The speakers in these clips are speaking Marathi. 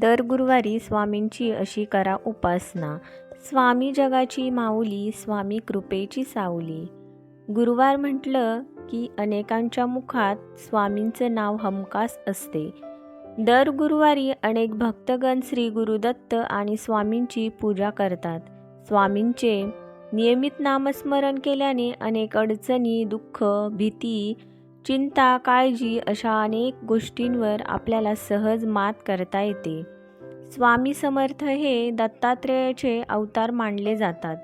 दर गुरुवारी स्वामींची अशी करा उपासना. स्वामी जगाची माऊली स्वामी कृपेची सावली गुरुवार म्हटलं की अनेकांच्या मुखात स्वामींचं नाव हमखास असते. दर गुरुवारी अनेक भक्तगण श्री गुरुदत्त आणि स्वामींची पूजा करतात. स्वामींचे नियमित नामस्मरण केल्याने अनेक अडचणी दुःख भीती चिंता काळजी अशा अनेक गोष्टींवर आपल्याला सहज मात करता येते. स्वामी समर्थ हे दत्तात्रेयाचे अवतार मानले जातात.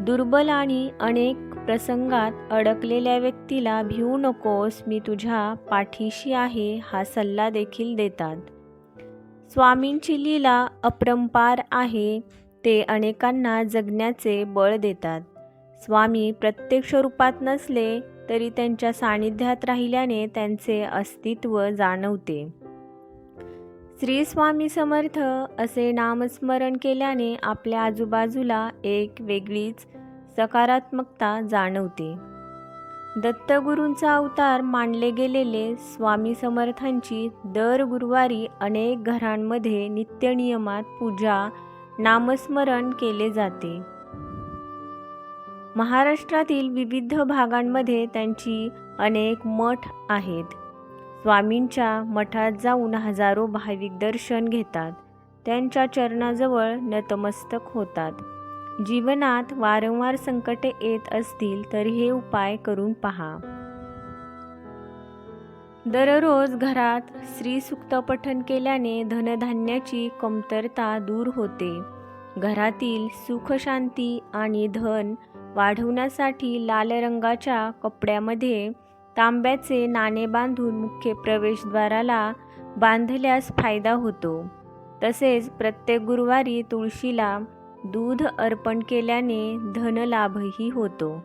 दुर्बल आणि अनेक प्रसंगात अडकलेल्या व्यक्तीला भिवू नकोस मी तुझ्या पाठीशी आहे हा सल्ला देखील देतात. स्वामींची लीला अप्रंपार आहे ते अनेकांना जगण्याचे बळ देतात. स्वामी प्रत्यक्ष रूपात नसले तरी त्यांच्या सानिध्यात राहिल्याने त्यांचे अस्तित्व जाणवते. श्री स्वामी समर्थ असे नामस्मरण केल्याने आपल्या आजूबाजूला एक वेगळीच सकारात्मकता जाणवते. दत्तगुरूंचा अवतार मानले गेलेले स्वामी समर्थांची दर गुरुवारी अनेक घरांमध्ये नित्यनियमात पूजा नामस्मरण केले जाते. महाराष्ट्रातील विविध भागांमध्ये त्यांची अनेक मठ आहेत. स्वामींच्या मठात जाऊन हजारो भाविक दर्शन घेतात. त्यांच्या चरणाजवळ नतमस्तक होतात. जीवनात वारंवार संकटे येत असतील तर हे उपाय करून पहा. दररोज घरात श्रीसुक्त पठन केल्याने धनधान्याची कमतरता दूर होते. घरातील सुख शांती आणि धन वाढवण्यासाठी लाल रंगाच्या कपड्यामध्ये तांब्याचे नाणे बांधून मुख्य प्रवेशद्वाराला बांधल्यास फायदा होतो. तसेच प्रत्येक गुरुवारी तुळशीला दूध अर्पण केल्याने धनलाभही होतो.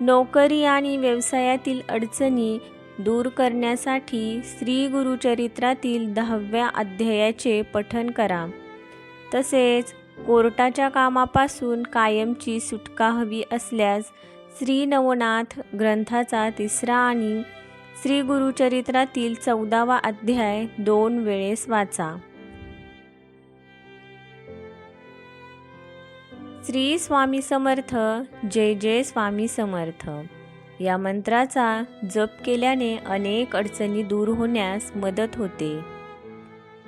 नोकरी आणि व्यवसायातील अडचणी दूर करण्यासाठी श्री गुरुचरित्रातील दहाव्या अध्यायाचे पठन करा. तसेच कोर्टाच्या कामापासून कायमची सुटका हवी असल्यास श्री नवनाथ ग्रंथाचा तिसरा आणि श्री गुरुचरित्रातील चौदावा अध्याय दोन वेळेस वाचा. श्री स्वामी समर्थ जय जय स्वामी समर्थ. या मंत्राचा जप केल्याने अनेक अडचणी दूर होण्यास मदत होते.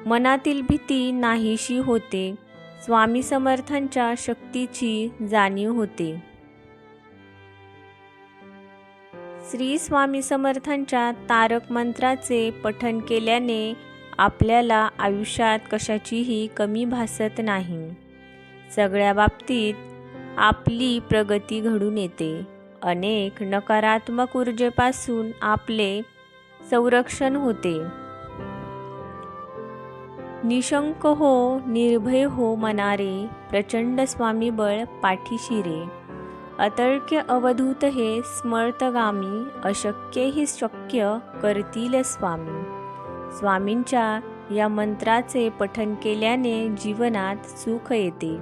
मनातील भीती नाहीशी होते. स्वामी समर्थांच्या शक्तीची जाणीव होते. श्री स्वामी समर्थांच्या तारक मंत्राचे पठन केल्याने आपल्याला आयुष्यात कशाचीही कमी भासत नाही. सगळ्या बाबतीत आपली प्रगती घडून येते. अनेक नकारात्मक ऊर्जेपासून आपले संरक्षण होते. निशंक हो निर्भय हो मनारे प्रचंड स्वामी बळ पाठीशी रे अतर्क्य अवधूत हे स्मर्तगामी अशक्य ही शक्य करतील स्वामी. स्वामींच्या या मंत्राचे पठन केल्याने जीवनात सुख येते.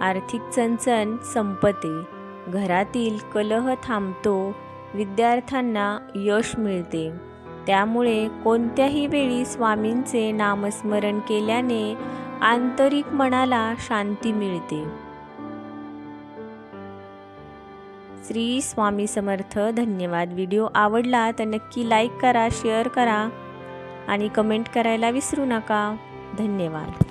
आर्थिक चणचण संपते. घरातील कलह थांबतो. विद्यार्थ्यांना यश मिळते. त्यामुळे कोणत्याही वेळी स्वामींचे नामस्मरण केल्याने आंतरिक मनाला शांती मिळते. श्री स्वामी समर्थ धन्यवाद. व्हिडिओ आवडला तर नक्की लाईक करा शेअर करा आणि कमेंट करायला विसरू नका. धन्यवाद.